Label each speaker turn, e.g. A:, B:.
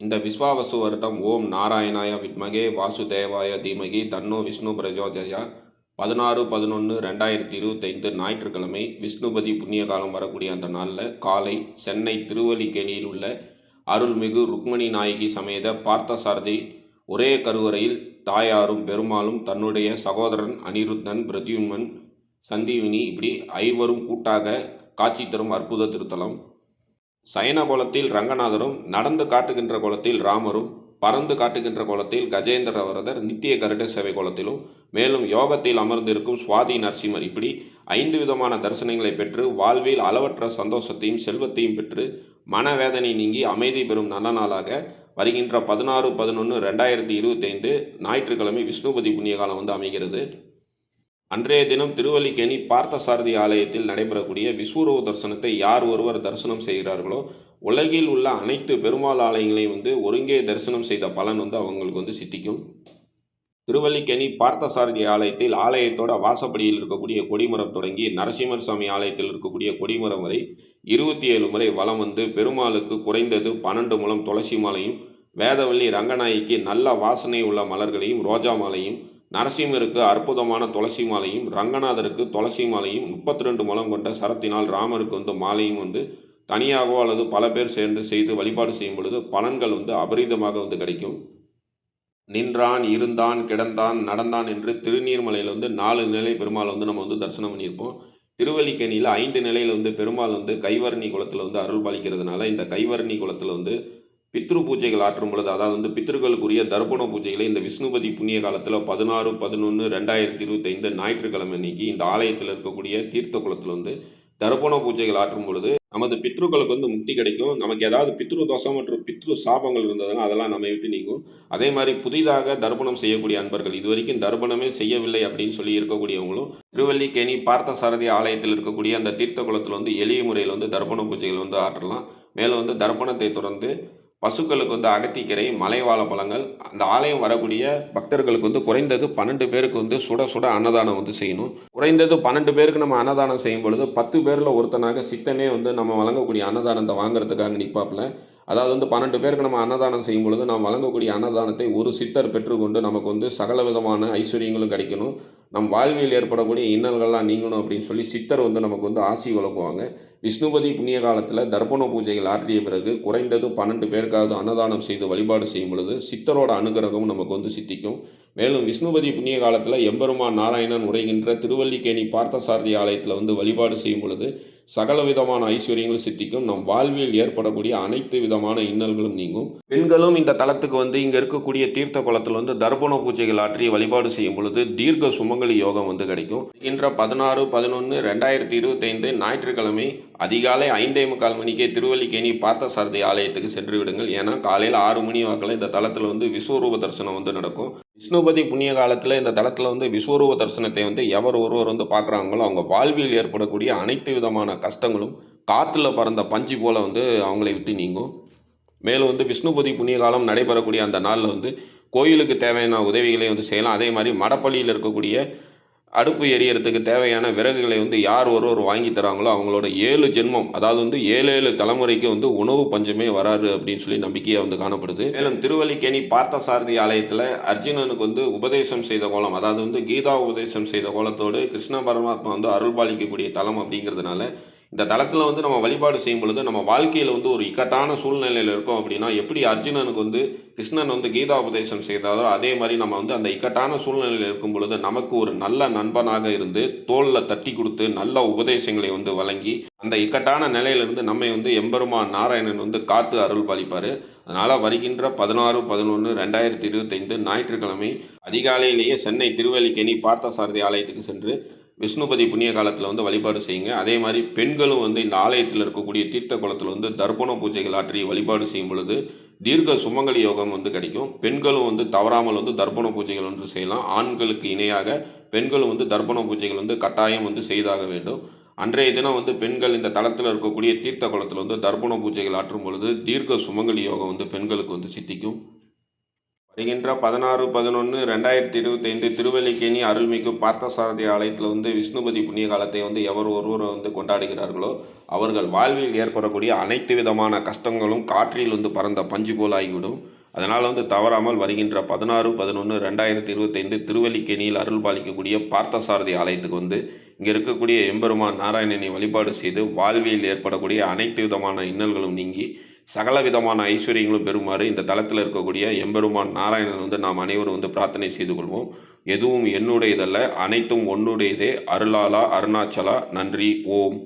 A: இந்த விஸ்வாவசு வருடம் ஓம் நாராயணாய வித்மகே வாசுதேவாய தீமகி தன்னோ விஷ்ணு பிரஜோதயா பதினாறு பதினொன்று ரெண்டாயிரத்தி இருபத்தைந்து ஞாயிற்றுக்கிழமை விஷ்ணுபதி புண்ணிய காலம் வரக்கூடிய அந்த நாளில் காலை சென்னை திருவல்லிக்கேணியில் உள்ள அருள்மிகு ருக்மணி நாயகி சமேத பார்த்தசாரதி ஒரே கருவறையில் தாயாரும் பெருமாளும் தன்னுடைய சகோதரன் அனிருத்தன் பிரத்யும்னன் சந்தீவினி இப்படி ஐவரும் கூட்டாக காட்சி தரும் அற்புத திருத்தலம். சயன கோலத்தில் ரங்கநாதரும் நடந்து காட்டுகின்ற கோலத்தில் ராமரும் பறந்து காட்டுகின்ற கோலத்தில் கஜேந்திர வரதர் நித்திய கருட சேவை கோலத்திலும் மேலும் யோகத்தில் அமர்ந்திருக்கும் சுவாதி நரசிம்மர் இப்படி ஐந்து விதமான தரிசனங்களை பெற்று வாழ்வில் அளவற்ற சந்தோஷத்தையும் செல்வத்தையும் பெற்று மனவேதனை நீங்கி அமைதி பெறும் நல்ல நாளாக வருகின்ற பதினாறு பதினொன்று ரெண்டாயிரத்தி இருபத்தைந்து ஞாயிற்றுக்கிழமை விஷ்ணுபதி புண்ணிய காலம் வந்து அமைகிறது. அன்றைய தினம் திருவல்லிக்கேணி பார்த்தசாரதி ஆலயத்தில் நடைபெறக்கூடிய விஸ்வரூப தரிசனத்தை யார் ஒருவர் தரிசனம் செய்கிறார்களோ உலகில் உள்ள அனைத்து பெருமாள் ஆலயங்களையும் வந்து ஒருங்கே தரிசனம் செய்த பலன் வந்து அவங்களுக்கு வந்து சித்திக்கும். திருவல்லிக்கேணி பார்த்தசாரதி ஆலயத்தில் ஆலயத்தோட வாசப்படியில் இருக்கக்கூடிய கொடிமரம் தொடங்கி நரசிம்மர் சுவாமி ஆலயத்தில் இருக்கக்கூடிய கொடிமரம் வரை இருபத்தி ஏழு முறை வலம் வந்து பெருமாளுக்கு குறைந்தது பன்னெண்டு மூலம் துளசி மாலையும் வேதவள்ளி ரங்கநாயகிக்கு நல்ல வாசனை உள்ள மலர்களையும் ரோஜா மாலையும் நரசிம்மருக்கு அற்புதமான துளசி மாலையும் ரங்கநாதருக்கு துளசி மாலையும் முப்பத்தி ரெண்டு மலம் கொண்ட சரத்தினால் ராமருக்கு வந்து மாலையும் வந்து தனியாகவோ அல்லது பல பேர் சேர்ந்து செய்து வழிபாடு செய்யும் பொழுது பலன்கள் வந்து அபரிதமாக வந்து கிடைக்கும். நின்றான் இருந்தான் கிடந்தான் நடந்தான் என்று திருநீர்மலையில் வந்து நாலு நிலை பெருமாள் வந்து நம்ம வந்து தரிசனம் பண்ணியிருப்போம். திருவல்லிக்கணியில் ஐந்து நிலையில் வந்து பெருமாள் வந்து கைவர்ணி குளத்தில் வந்து அருள் பாலிக்கிறதுனால இந்த கைவர்ணி குளத்தில் வந்து பித்ரு பூஜைகள் ஆற்றும் பொழுது அதாவது வந்து பித்ருக்களுக்குரிய தர்ப்பண பூஜைகளை இந்த விஷ்ணுபதி புண்ணிய காலத்தில் பதினாறு பதினொன்று ரெண்டாயிரத்தி இருபத்தைந்து ஞாயிற்றுக்கிழமை அன்னைக்கு இந்த ஆலயத்தில் இருக்கக்கூடிய தீர்த்த குளத்தில் வந்து தர்ப்பண பூஜைகள் ஆற்றும் பொழுது நமது பித்ருக்களுக்கு வந்து முக்தி கிடைக்கும். நமக்கு ஏதாவது பித்ரு தோஷம் மற்றும் பித்ரு சாபங்கள் இருந்ததுன்னா அதெல்லாம் நம்ம விட்டு நீங்கும். அதே மாதிரி புதிதாக தர்ப்பணம் செய்யக்கூடிய அன்பர்கள் இது வரைக்கும் தர்ப்பணமே செய்யவில்லை அப்படின்னு சொல்லி இருக்கக்கூடியவங்களும் திருவல்லிக்கேணி பார்த்தசாரதி ஆலயத்தில் இருக்கக்கூடிய அந்த தீர்த்த குளத்தில் வந்து எளிய முறையில் வந்து தர்ப்பண பூஜைகள் வந்து ஆற்றலாம். மேலும் வந்து தர்ப்பணத்தை தொடர்ந்து பசுக்களுக்கு வந்து அகத்திக்கரை மலைவாழ பழங்கள் அந்த ஆலயம் வரக்கூடிய பக்தர்களுக்கு வந்து குறைந்தது பன்னெண்டு பேருக்கு வந்து சுட சுட அன்னதானம் வந்து செய்யணும். குறைந்தது பன்னெண்டு பேருக்கு நம்ம அன்னதானம் செய்யும் பொழுது பத்து பேரில் ஒருத்தனாக சித்தனே வந்து நம்ம வழங்கக்கூடிய அன்னதானத்தை வாங்குறதுக்காக நிற்பாப்பில் அதாவது வந்து பன்னெண்டு பேருக்கு நம்ம அன்னதானம் செய்யும் பொழுது நாம் வழங்கக்கூடிய அன்னதானத்தை ஒரு சித்தர் பெற்றுக்கொண்டு நமக்கு வந்து சகல விதமான ஐஸ்வர்யங்களும் கிடைக்கணும். நம் வாழ்வில் ஏற்படக்கூடிய இன்னல்கள்லாம் நீங்கணும் அப்படின்னு சொல்லி சித்தர் வந்து நமக்கு வந்து ஆசி வழங்குவாங்க விஷ்ணுபதி புண்ணிய காலத்தில் தர்ப்பண பூஜைகள் ஆற்றிய பிறகு குறைந்தது பன்னெண்டு பேருக்காவது அன்னதானம் செய்து வழிபாடு செய்யும் பொழுது சித்தரோட அனுகிரகம் நமக்கு வந்து சித்திக்கும். மேலும் விஷ்ணுபதி புண்ணிய காலத்தில் எம்பெருமான் நாராயணன் உரைகின்ற திருவல்லிக்கேணி பார்த்தசாரதி ஆலயத்தில் வந்து வழிபாடு செய்யும் பொழுது சகல விதமான ஐஸ்வர்யங்களும் சித்திக்கும். நம் வாழ்வில் ஏற்படக்கூடிய அனைத்து விதமான இன்னல்களும் நீங்கும். பெண்களும் இந்த தளத்துக்கு வந்து இங்கே இருக்கக்கூடிய தீர்த்த குளத்தில் வந்து தர்ப்பண பூஜைகள் ஆற்றி வழிபாடு செய்யும் பொழுது தீர்க்க சுமங்கலி யோகம் வந்து கிடைக்கும். இன்ற பதினாறு பதினொன்று ரெண்டாயிரத்தி இருபத்தைந்து ஞாயிற்றுக்கிழமை அதிகாலை ஐந்தே முக்கால் மணிக்கே திருவல்லிக்கேணி பார்த்த சாரதி ஆலயத்துக்கு சென்று விடுங்கள். ஏன்னா காலையில் ஆறு மணி வாக்கில் இந்த தளத்தில் வந்து விஸ்வரூப தரிசனம் வந்து நடக்கும். விஷ்ணுபதி புண்ணிய காலத்தில் இந்த தளத்தில் வந்து விஸ்வரூப தரிசனத்தை வந்து எவர் ஒருவர் வந்து பார்க்குறாங்களோ அவங்க வாழ்வில் ஏற்படக்கூடிய அனைத்து விதமான கஷ்டங்களும் காற்றுல பறந்த பஞ்சு போல் வந்து அவங்களை விட்டு நீங்கும். மேலும் வந்து விஷ்ணுபதி புண்ணிய காலம் நடைபெறக்கூடிய அந்த நாளில் வந்து கோயிலுக்கு தேவையான உதவிகளை வந்து செய்யலாம். அதே மாதிரி மடப்பள்ளியில் இருக்கக்கூடிய அடுப்பு எரியறதுக்கு தேவையான விறகுகளை வந்து யார் ஒருவர் வாங்கி தராங்களோ அவங்களோட ஏழு ஜென்மம் அதாவது வந்து ஏழு ஏழு தலைமுறைக்கு வந்து உணவு பஞ்சமே வராது அப்படின்னு சொல்லி நம்பிக்கையாக வந்து காணப்படுது. மேலும் திருவல்லிக்கேணி பார்த்தசாரதி ஆலயத்தில் அர்ஜுனனுக்கு வந்து உபதேசம் செய்த கோலம் அதாவது வந்து கீதா உபதேசம் செய்த கோலத்தோடு கிருஷ்ண பரமாத்மா வந்து அருள்பாலிக்கக்கூடிய தலம் அப்படிங்கிறதுனால இந்த தளத்தில் வந்து நம்ம வழிபாடு செய்யும் பொழுது நம்ம வாழ்க்கையில் வந்து ஒரு இக்கட்டான சூழ்நிலையில் இருக்கோம் அப்படின்னா எப்படி அர்ஜுனனுக்கு வந்து கிருஷ்ணன் வந்து கீதா உபதேசம் செய்தாரோ அதே மாதிரி நம்ம வந்து அந்த இக்கட்டான சூழ்நிலையில் இருக்கும் பொழுது நமக்கு ஒரு நல்ல நண்பனாக இருந்து தோளில் தட்டி கொடுத்து நல்ல உபதேசங்களை வந்து வழங்கி அந்த இக்கட்டான நிலையிலிருந்து நம்மை வந்து எம்பெருமான் நாராயணன் வந்து காத்து அருள் பாலிப்பார். அதனால் வருகின்ற பதினாறு பதினொன்று ரெண்டாயிரத்தி இருபத்தைந்து ஞாயிற்றுக்கிழமை அதிகாலையிலேயே சென்னை திருவல்லிக்கேணி பார்த்தசாரதி ஆலயத்துக்கு சென்று விஷ்ணுபதி புண்ணிய காலத்தில் வந்து வழிபாடு செய்யுங்க. அதே மாதிரி பெண்களும் வந்து இந்த ஆலயத்தில் இருக்கக்கூடிய தீர்த்த குளத்தில் வந்து தர்ப்பண பூஜைகள் ஆற்றி வழிபாடு செய்யும் பொழுது தீர்க்க சுமங்கலி யோகம் வந்து கிடைக்கும். பெண்களும் வந்து தவறாமல் வந்து தர்ப்பண பூஜைகள் வந்து செய்யலாம். ஆண்களுக்கு இணையாக பெண்களும் வந்து தர்ப்பண பூஜைகள் வந்து கட்டாயம் வந்து செய்தாக வேண்டும். அன்றைய தினம் வந்து பெண்கள் இந்த தளத்தில் இருக்கக்கூடிய தீர்த்த குளத்தில் வந்து தர்ப்பண பூஜைகள் ஆற்றும் பொழுது தீர்க்க சுமங்கலி யோகம் வந்து பெண்களுக்கு வந்து சித்திக்கும். வருகின்ற பதினாறு பதினொன்று ரெண்டாயிரத்தி இருபத்தைந்து திருவல்லிக்கேணி அருள்மிகு பார்த்தசாரதி ஆலயத்தில் வந்து விஷ்ணுபதி புண்ணிய காலத்தை வந்து எவர் ஒருவர் வந்து கொண்டாடுகிறார்களோ அவர்கள் வாழ்வில் ஏற்படக்கூடிய அனைத்து விதமான கஷ்டங்களும் காற்றில் வந்து பறந்த பஞ்சு போல் ஆகிவிடும் அதனால் வந்து தவறாமல் வருகின்ற பதினாறு பதினொன்று ரெண்டாயிரத்தி இருபத்தைந்து திருவல்லிக்கேணியில் அருள் பாலிக்கக்கூடிய பார்த்தசாரதி ஆலயத்துக்கு வந்து இங்கே இருக்கக்கூடிய எம்பெருமான் நாராயணனை வழிபாடு செய்து வாழ்வியல் ஏற்படக்கூடிய அனைத்து விதமான இன்னல்களும் நீங்கி சகல விதமான ஐஸ்வர்யங்களும் பெறுமாறு இந்த தளத்தில் இருக்கக்கூடிய எம்பெருமான் நாராயணன் வந்து நாம் அனைவரும் வந்து பிரார்த்தனை செய்து கொள்வோம். எதுவும் என்னுடையதல்ல அனைத்தும் உன்னுடையதே. அருளாலா அருணாச்சலா நன்றி ஓம்.